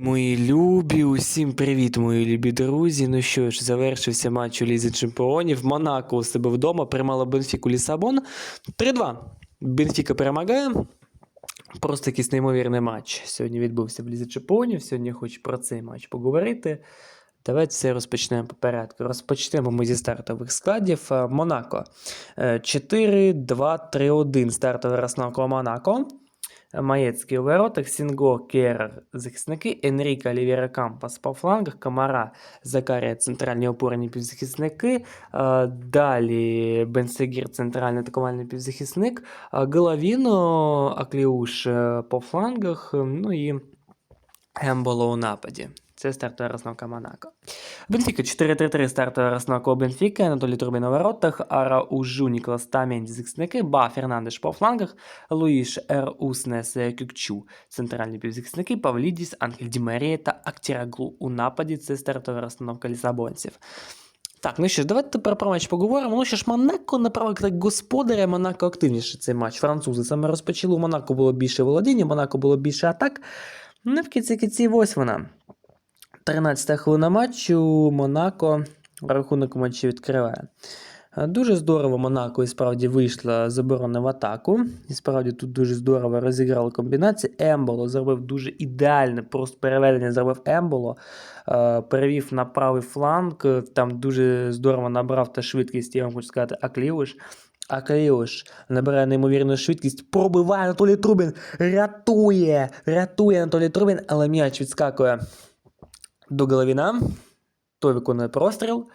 Мої любі, усім привіт, мої любі друзі. Ну що ж, завершився матч у Лізі Чемпіонів. Монако у себе вдома приймала Бенфіку Лісабон. 3-2. Бенфіка перемагає. Просто якийсь неймовірний матч. Сьогодні відбувся в Лізі Чемпіонів. Сьогодні я хочу про цей матч поговорити. Давайте все розпочнемо по порядку. Розпочнемо ми зі стартових складів. Е, Монако. Е, 4-2-3-1 стартова розстановка Монако. Маєцький у воротах, Сінго, Керер, захисники, Енріка, Лівера Кампас по флангах, Камара, Закарія, центральні опорні півзахисники, е, далі Бенсегір, центральний атакувальний півзахисник, е, Головіно, Акліуш е, по флангах, ну і Емболо у нападі. Це стартова розновка Монако. Бенфіка 4-3-3 стартова розновка у Бенфіки, Анатолій Трубін у воротах, Ара Ужу, Ніколас Таменді захисники, Ба Фернандеш по флангах, Луїш Ер Уснес Кюкчу, центральні півзахисники, Павлідіс, Ангель Ді Марія та Актіраглу у нападі. Це стартова розстановка лісабонців. Так, ну що ж, давайте тепер про матч поговоримо. Ну що ж, Монако на правах так господаря, Монако активніше цей матч. Французи саме розпочали. У Монако було більше володіння, Монако було більше атак. Ну, в кінці кінці ось вона. 13-та хвилина матчу Монако рахунок матчу відкриває. Дуже здорово Монако і справді вийшла з оборони в атаку. І справді тут дуже здорово розіграли комбінації. Емболо зробив дуже ідеальне, просто переведення зробив Емболо. Е, Перевів на правий фланг. Там дуже здорово набрав та швидкість, я вам хочу сказати, Акліуш. Акліуш набирає неймовірну швидкість, пробиває Анатолій Трубін, рятує, рятує Анатолій Трубін, але м'яч відскакує до Головіна, той виконує простріл,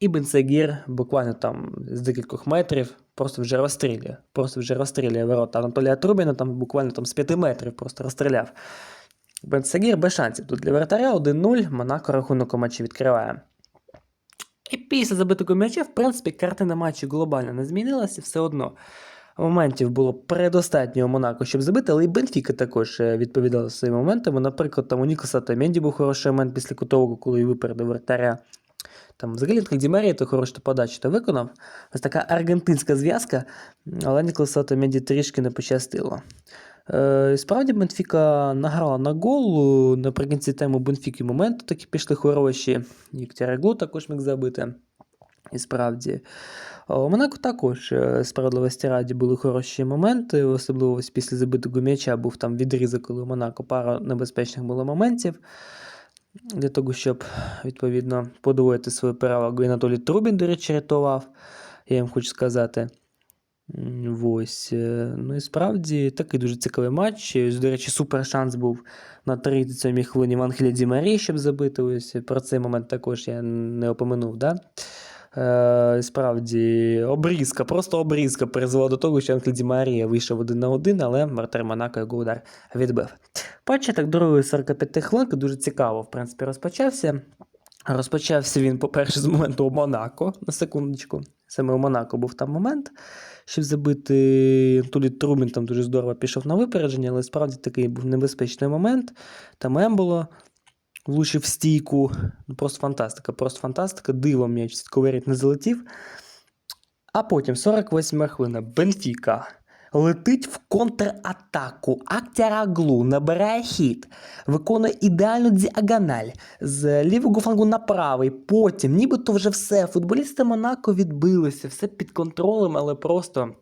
і Бенсегір буквально там з декількох метрів просто вже розстрілює. Просто вже розстрілює ворота Анатолія Трубіна, там буквально там з 5 метрів просто розстріляв. Бенсегір без шансів. Тут для вратаря 1-0, Монако рахунок у матчі відкриває. І після забитого м'яча, в принципі, картина матчу глобально не змінилася, все одно. Моментів було предостатньо у Монако, щоб забити, але і Бенфіка також е, відповідала своїми моментами. Наприклад, там у Нікоса Таменді був хороший момент після кутового, коли випередив вратаря. Там взагалі Ді Марія то хорошу подачу та виконав. Ось така аргентинська зв'язка, але Ніколаса Таменді трішки не пощастило. Е, справді Бенфіка награла на гол. Наприкінці тему Бенфіки моменти такі пішли хороші. І Ктяреглу також міг забити. І справді. У Монако також е, справедливості раді були хороші моменти, особливо ось після забитого м'яча був там відрізок, коли у Монако пара небезпечних було моментів. Для того, щоб відповідно подвоїти свою перевагу. Анатолій Трубін, до речі, рятував, я вам хочу сказати. Ось. е, Ну і справді такий дуже цікавий матч. Ось, До речі, супер шанс був на 37-й хвилині в Ангелі Ді Марії, щоб забити. Ось про цей момент також я не опоминув. Да? Е, справді, обрізка, просто обрізка призвела до того, що Анхель Ді Марія вийшов один на один, але Мартер Монако його удар відбив. Початок другої 45 хвилинки дуже цікаво, в принципі, розпочався. Розпочався він, по-перше, з моменту Монако, на секундочку. Саме у Монако був там момент, щоб забити Тулі Трумін там дуже здорово пішов на випередження, але справді такий був небезпечний момент. Там Емболо влучив стійку. Ну, просто фантастика, просто фантастика. Дивом м'яч Сітковеріт не залетів. А потім 48 хвилина. Бенфіка летить в контратаку. Актяраглу набирає хід, виконує ідеальну діагональ з лівого флангу на правий. Потім, нібито вже все. Футболісти Монако відбилися, все під контролем, але просто.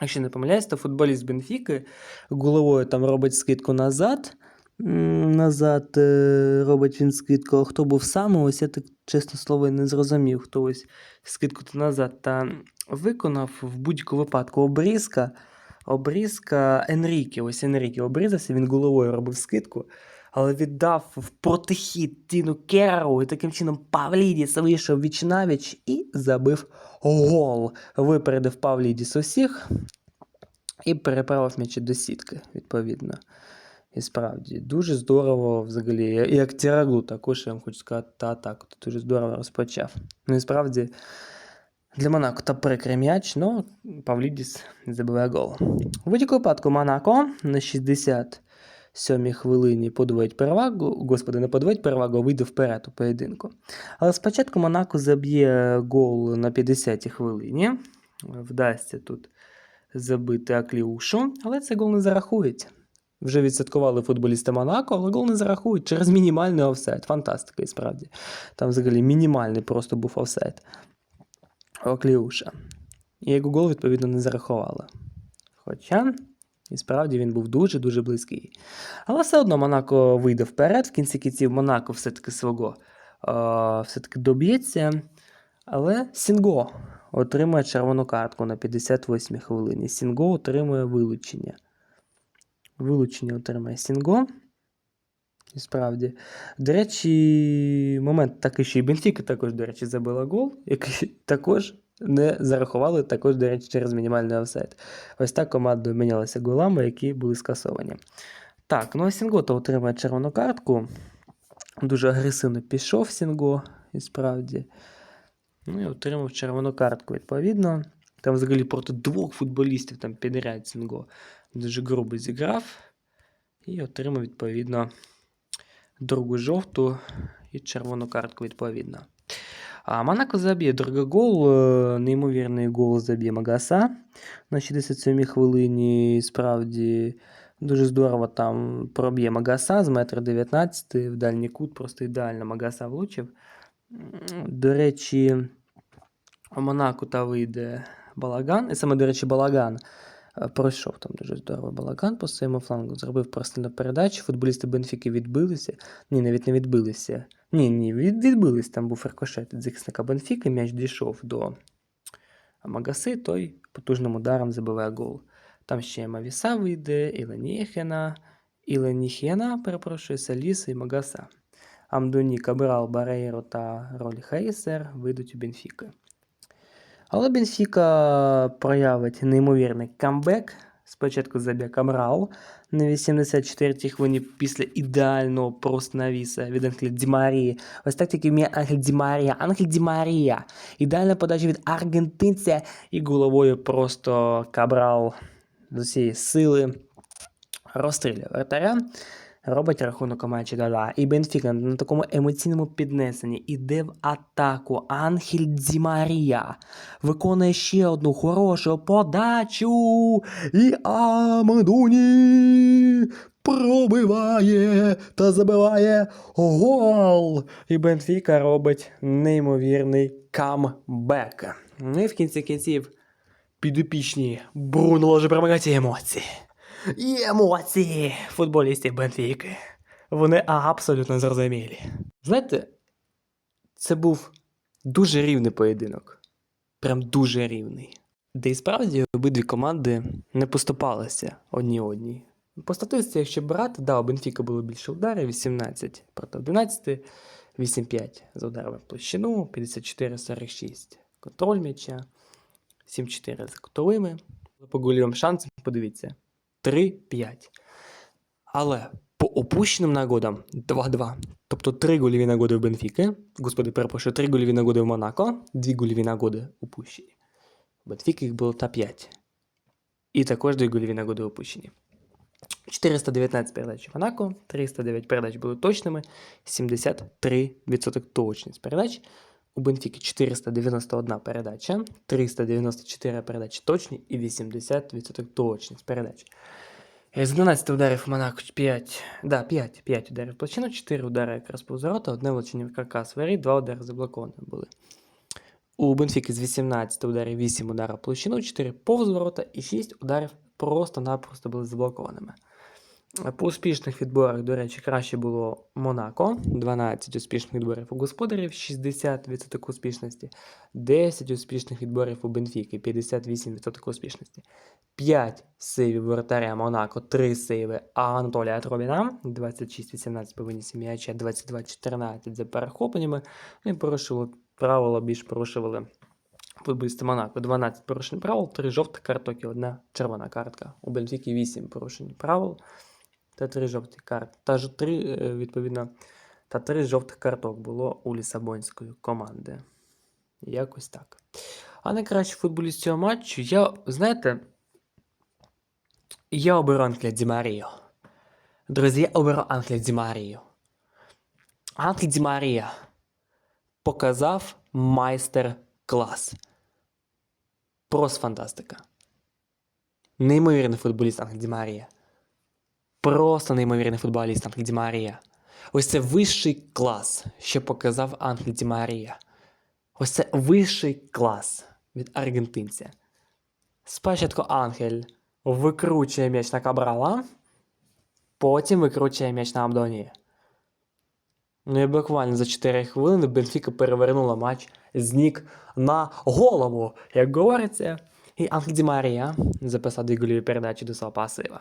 Якщо не помиляюсь, то футболіст Бенфіки головою там робить скидку назад. Назад е, робить він скидку. А хто був саме, ось я так чесно слово не зрозумів, хто ось скидку назад та виконав в будь-якому випадку обрізка. Обрізка Енріки. Ось Енріки обрізався, він головою робив скидку, але віддав в протихід Тіну Керру, і таким чином Павлідіс вийшов віч навіч і забив гол. Випередив Павлідіс усіх і переправив м'ячі до сітки, відповідно. І справді, дуже здорово взагалі. Як Тіраглу також, я вам хочу сказати, та атаку. Дуже здорово розпочав. Ну і справді, для Монако та прикрий м'яч, але Павлідіс забиває гол. У будь-якому випадку Монако на 67-й хвилині подвоїть перевагу. Господи, не подвоїть перевагу, а вийде вперед у поєдинку. Але спочатку Монако заб'є гол на 50-й хвилині. Вдасться тут забити Акліушу, але цей гол не зарахується. Вже відсвяткували футболісти Монако, але гол не зарахують через мінімальний офсайд. Фантастика, і справді. Там взагалі мінімальний просто був офсайд. Окліуша. І гол, відповідно, не зарахували. Хоча, і справді він був дуже-дуже близький. Але все одно Монако вийде вперед. В кінці кінців Монако все-таки свого все-таки доб'ється. Але Сінго отримує червону картку на 58 хвилині. Сінго отримує вилучення. Вилучення отримає Сінго. І справді. До речі, момент такий, що і Бенфіка також, до речі, забила гол, який також не зарахували, також, до речі, через мінімальний офсайд. Ось так команда обмінялася голами, які були скасовані. Так, ну а Сінгота отримає червону картку. Дуже агресивно пішов Сінго, і справді. Ну і отримав червону картку, відповідно. Там взагалі проти двох футболістів там підряд Сінго дуже грубо зіграв. І отримав, відповідно, другу жовту і червону картку, відповідно. А Монако заб'є другий гол. е, Неймовірний гол заб'є Магаса на 67-й хвилині. Справді дуже здорово там проб'є Магаса з метра 19 в дальній кут, просто ідеально Магаса влучив. До речі, у Монако та вийде Балаган. І саме, до речі, Балаган пройшов там дуже здорово Балаган по своєму флангу, зробив простильну передачу. Футболісти Бенфіки відбилися. Ні, навіть не відбилися. Ні, ні, від, відбились. Там був рикошет від захисника Бенфіки, м'яч дійшов до Магаси, той потужним ударом забиває гол. Там ще Мавіса вийде, Іленіхена, Іленіхена, перепрошую, Саліса і Магаса. Амдоні, Кабрал, Барейро та Ролі Хейсер вийдуть у Бенфіки. Але Бенфіка проявить неймовірний камбек. Спочатку заб'є Камрал на 84-й хвилині після ідеального просто навіса від Анхеля Ді Марії. Ось так тільки вміє Анхель Ді Марія. Анхель Ді Ідеальна подача від аргентинця і головою просто Кабрал з усієї сили розстрілює вратаря. Робить рахунок матчі Дада. І Бенфіка на такому емоційному піднесенні іде в атаку. Анхель Ді Марія виконує ще одну хорошу подачу. І Амадуні пробиває та забиває гол. І Бенфіка робить неймовірний камбек. Ну і в кінці кінців підопічні Бруно може перемагати емоції. І емоції футболістів Бенфіки. Вони абсолютно зрозумілі. Знаєте, це був дуже рівний поєдинок. Прям дуже рівний. Де і справді обидві команди не поступалися одні одній. По статистиці, якщо брати, да, у Бенфіка було більше ударів, 18 проти 11, 8-5 за ударами в площину, 54-46 контроль м'яча, 7-4 за кутовими. По гольовим шансам, подивіться, 3-5. Але по опущеним нагодам 2-2. Тобто 3 гольові нагоди в Бенфіки. Господи, перепрошую, 3 гольові нагоди в Монако, 2 гольові нагоди упущені. У Бенфіки їх було та 5. І також 2 гольові нагоди опущені. 419 передач в Монако, 309 передач були точними, 73% точність передач. У Бенфіки 491 передача, 394 передачі точні і 80% точність передач. З 12 ударів Монако 5, да, 5, 5 ударів в площину, 4 удари якраз по ворота, одне влучення в каркас воріт, 2 удари заблоковані були. У Бенфіки з 18 ударів 8 ударів в площину, 4 повз ворота і 6 ударів просто-напросто були заблокованими. По успішних відборах, до речі, краще було Монако, 12 успішних відборів у господарів, 60% успішності, 10 успішних відборів у Бенфіки, 58% успішності, 5 сейвів воротаря Монако, 3 сейви Анатолія Тробіна, 26-18 по винісі м'яча, 22-14 за перехопленнями, ну і порушили правила, більш порушували футболісти Монако. 12 порушень правил, 3 жовтих карток і 1 червона картка. У Бенфіки 8 порушень правил та 3 жовті картки. Та ж 3, відповідно, та 3 жовтих карток було у Лісабонської команди. Якось так. А найкращий футболіст цього матчу, я, знаєте, я оберу Анхеля Ді Марію. Друзі, я оберу Анхеля Ді Марію. Анхель Ді Марія показав майстер-клас. Просто фантастика. Неймовірний футболіст Анхель Ді Марія. Просто неймовірний футболіст Анхель Ді Марія. Ось це вищий клас, що показав Анхель Ді Марія. Ось це вищий клас від аргентинця. Спочатку Ангель викручує м'яч на Кабрала, потім викручує м'яч на Абдоні. Ну і буквально за 4 хвилини Бенфіка перевернула матч з ніг на голову, як говориться. І Ангель Ді Марія записав дві передачі до свого пасива.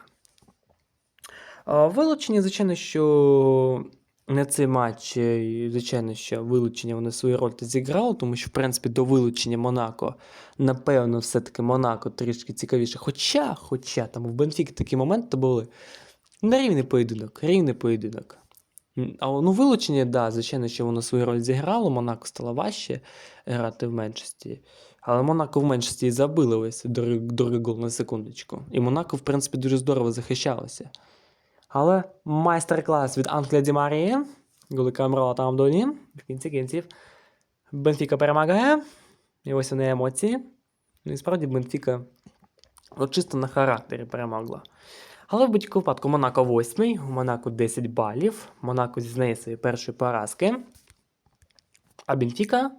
Вилучення, звичайно, що на цей матч, е, звичайно, що вилучення вони свою роль тут зіграло, тому що, в принципі, до вилучення Монако, напевно, все-таки Монако трішки цікавіше. Хоча, хоча там в Бенфіки такі моменти були. На рівний поєдинок, рівний поєдинок. А ну, вилучення, да, звичайно, що воно свою роль зіграло, Монако стало важче грати в меншості. Але Монако в меншості і забили ось другий гол на секундочку. І Монако, в принципі, дуже здорово захищалося. Але майстер-клас від Анкля Ді Марії, голи Камрала та Амдоні. В кінці кінців Бенфіка перемагає. І ось вони емоції. Ну і справді Бенфіка от чисто на характері перемогла. Але в будь-якому випадку Монако 8, у Монако 10 балів. Монако зізнає свої першої поразки. А Бенфіка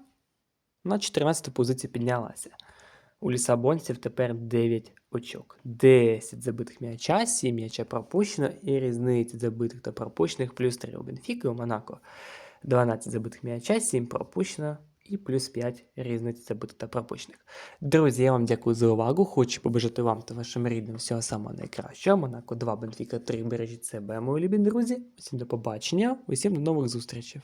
на 14 позицію піднялася. У лісабонців тепер 9 очок. 10 забитих м'яча, 7 м'яча пропущено і різниця забитих та пропущених плюс 3 у Бенфіки, у Монако 12 забитих м'яча, 7 пропущено і плюс 5 різниці забитих та пропущених. Друзі, я вам дякую за увагу. Хочу побажати вам та вашим рідним всього самого найкращого. Монако 2, Бенфіка 3. Бережіть себе, мої любі друзі. Усім до побачення, усім до нових зустрічей.